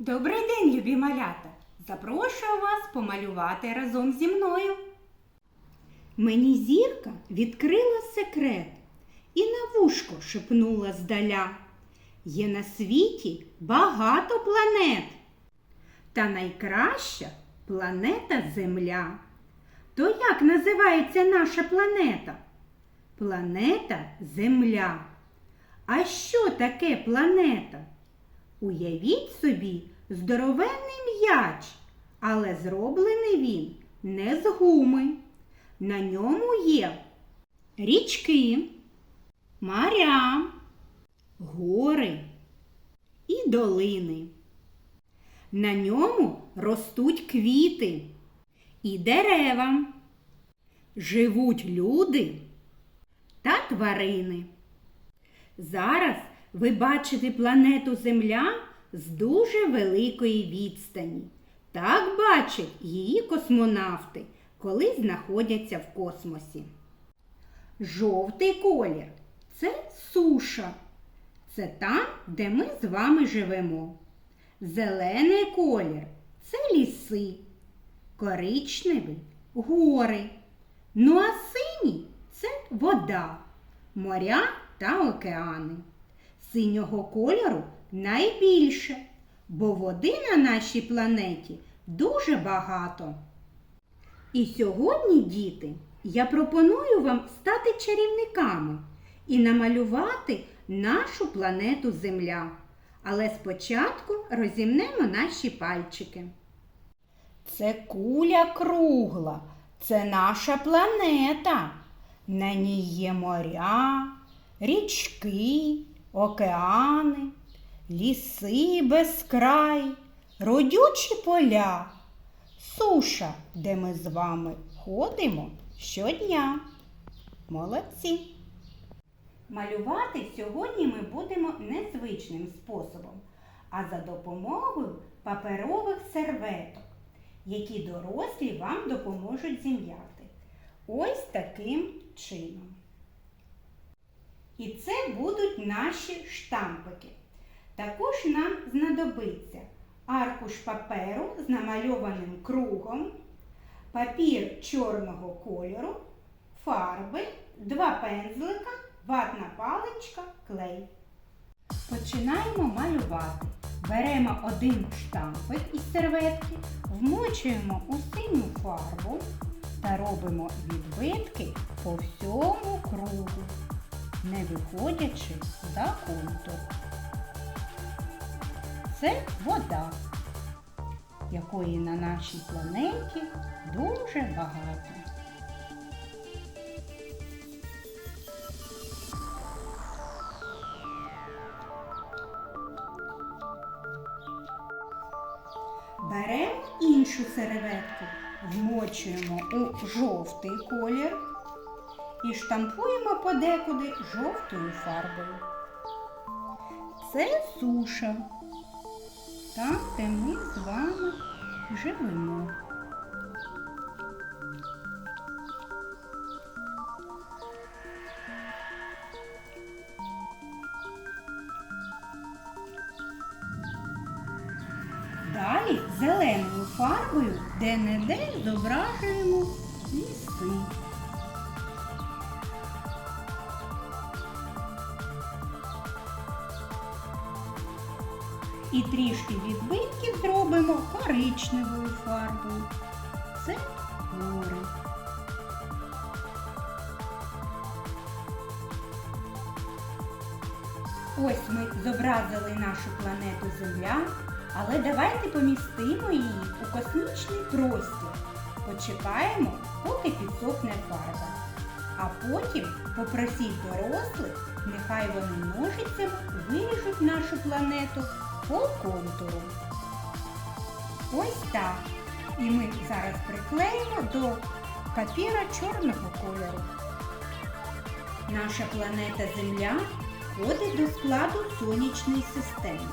Добрий день, любі малята! Запрошую вас помалювати разом зі мною. Мені зірка відкрила секрет і на вушко шепнула здаля. Є на світі багато планет. Та найкраща планета Земля. То як називається наша планета? Планета Земля. А що таке планета? Уявіть собі здоровенний м'яч, але зроблений він не з гуми. На ньому є річки, моря, гори і долини. На ньому ростуть квіти і дерева. Живуть люди та тварини. Зараз ви бачите планету Земля з дуже великої відстані. Так бачать її космонавти, коли знаходяться в космосі. Жовтий колір це суша. Це там, де ми з вами живемо. Зелений колір це ліси. Коричневий гори. Ну а синій це вода, моря та океани. Синього кольору найбільше, бо води на нашій планеті дуже багато. І сьогодні, діти, я пропоную вам стати чарівниками і намалювати нашу планету Земля. Але спочатку розімнемо наші пальчики. Це куля кругла, це наша планета. На ній є моря, річки, океани, ліси без край, родючі поля, суша, де ми з вами ходимо щодня. Молодці! Малювати сьогодні ми будемо незвичним способом, а за допомогою паперових серветок, які дорослі вам допоможуть зім'яти. Ось таким чином. І це будуть наші штампики. Також нам знадобиться аркуш паперу з намальованим кругом, папір чорного кольору, фарби, два пензлика, ватна паличка, клей. Починаємо малювати. Беремо один штампик із серветки, вмочуємо у синю фарбу та робимо відбитки по всьому кругу, не виходячи за контур. Це вода, якої на нашій планеті дуже багато. Беремо іншу серветку, вмочуємо у жовтий колір і штампуємо подекуди жовтою фарбою. Це суша, там, де ми з вами живемо. Далі зеленою фарбою де-не-де зображуємо І трішки відбитків зробимо коричневою фарбою. Це гори. Ось ми зобразили нашу планету Земля, але давайте помістимо її у космічний простір. Почекаємо, поки підсохне фарба. А потім попросіть дорослих, нехай вони ножицями виріжуть нашу планету по контуру. Ось так. І ми зараз приклеїмо до папіра чорного кольору. Наша планета Земля входить до складу сонячної системи,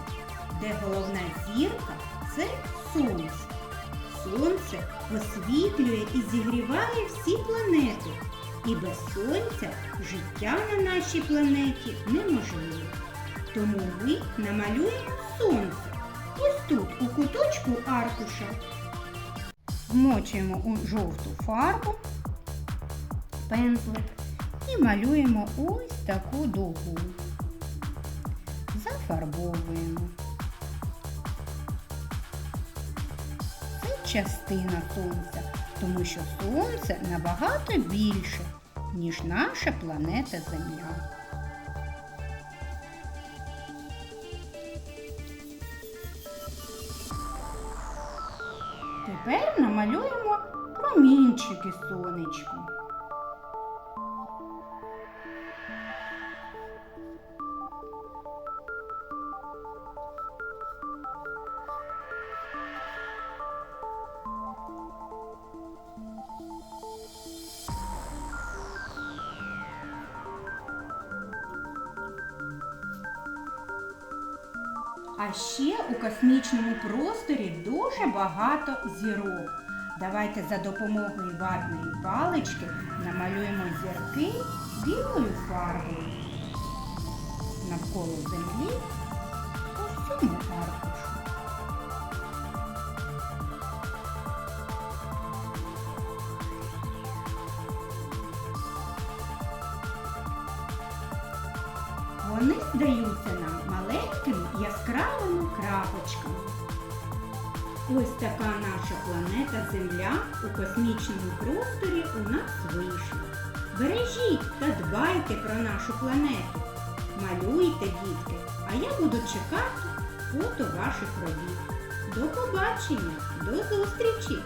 де головна зірка це Сонце. Сонце освітлює і зігріває всі планети. І без сонця життя на нашій планеті неможливе. Тому ми намалюємо сонце. Ось тут у куточку аркуша вмочуємо у жовту фарбу пензлик і малюємо ось таку дугу. Зафарбовуємо. Це частина сонця, тому що сонце набагато більше, ніж наша планета Земля. Тепер намалюємо промінчики сонечку. А ще у космічному просторі дуже багато зірок. Давайте за допомогою ватної палички намалюємо зірки білою фарбою навколо землі по всьому аркушу. Вони здаються нам маленькими яскравими крапочками. Ось така наша планета Земля у космічному просторі у нас вийшла. Бережіть та дбайте про нашу планету. Малюйте, дітки, а я буду чекати фото ваших робіт. До побачення, до зустрічі!